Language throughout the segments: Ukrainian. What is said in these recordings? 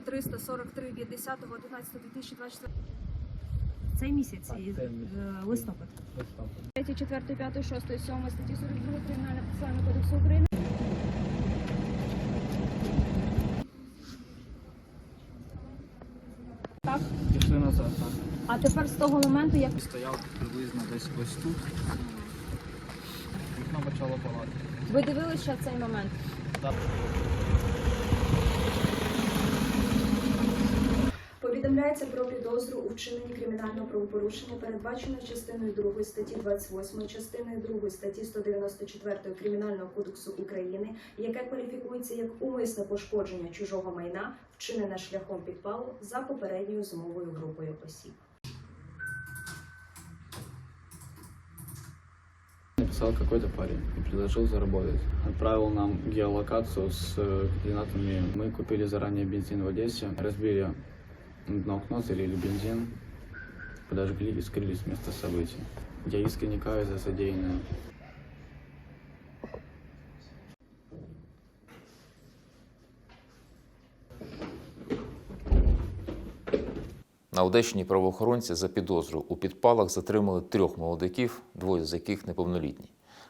343 від 10.11.2024 Цей місяць Так, цей е, місяць. листопад. Листопад. 3, 4, 5, 6, 7 статті 42 Кримінального процесуального кодексу України. Так. Пішли назад, так. А тепер з того моменту, як Стояв приблизно десь ось тут. Вікно почало палати. ви дивилися цей момент, Повідомляється про підозру у вчиненні кримінального правопорушення, передбаченого частиною 2 статті 28, частиною 2 статті 194 Кримінального кодексу України, яке кваліфікується як умисне пошкодження чужого майна, вчинене шляхом підпалу за попередньою змовою групою осіб. Написал какой-то парень и предложил заработать. Отправил нам геолокацию с э, координатами. Мы купили заранее бензин в Одессе, разбили дно окно, залили бензин, подожгли и скрылись с места событий. Я искренне каюсь за содеянное. На Одещині правоохоронці за підозру у підпалах затримали трьох молодиків, двоє з яких неповнолітні.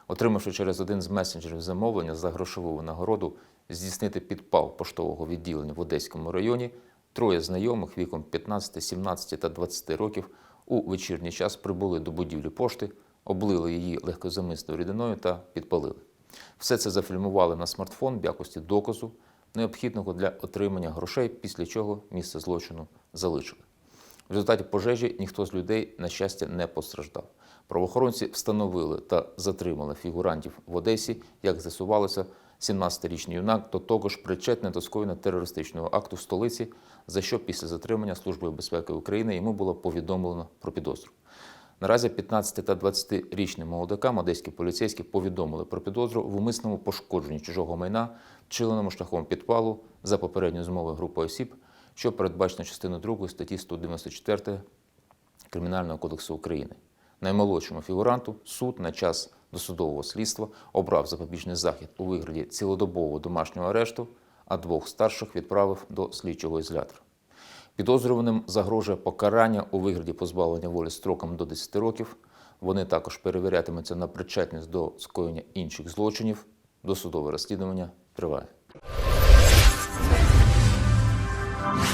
Отримавши через один з месенджерів замовлення за грошову винагороду здійснити підпал поштового відділення в Одеському районі, троє знайомих віком 15, 17 та 20 років у вечірній час прибули до будівлі пошти, облили її легкозамисною рідиною та підпалили. Все це зафільмували на смартфон в якості доказу, необхідного для отримання грошей, після чого місце злочину залишили. В результаті пожежі ніхто з людей, на щастя, не постраждав. Правоохоронці встановили та затримали фігурантів в Одесі. Як з'ясувалося, 17-річний юнак до того ж причетний до скоєння терористичного акту в столиці, за що після затримання Службою безпеки України йому було повідомлено про підозру. Наразі 15 та 20-річним молодикам одеські поліцейські повідомили про підозру в умисному пошкодженні чужого майна, вчиненому шляхом підпалу за попередньою змовою групи осіб, що передбачено частиною 2 статті 194 Кримінального кодексу України. Наймолодшому фігуранту суд на час досудового слідства обрав запобіжний захід у вигляді цілодобового домашнього арешту, а двох старших відправив до слідчого ізолятора. Підозрюваним загрожує покарання у вигляді позбавлення волі строком до 10 років. Вони також перевірятимуться на причетність до скоєння інших злочинів. Досудове розслідування триває.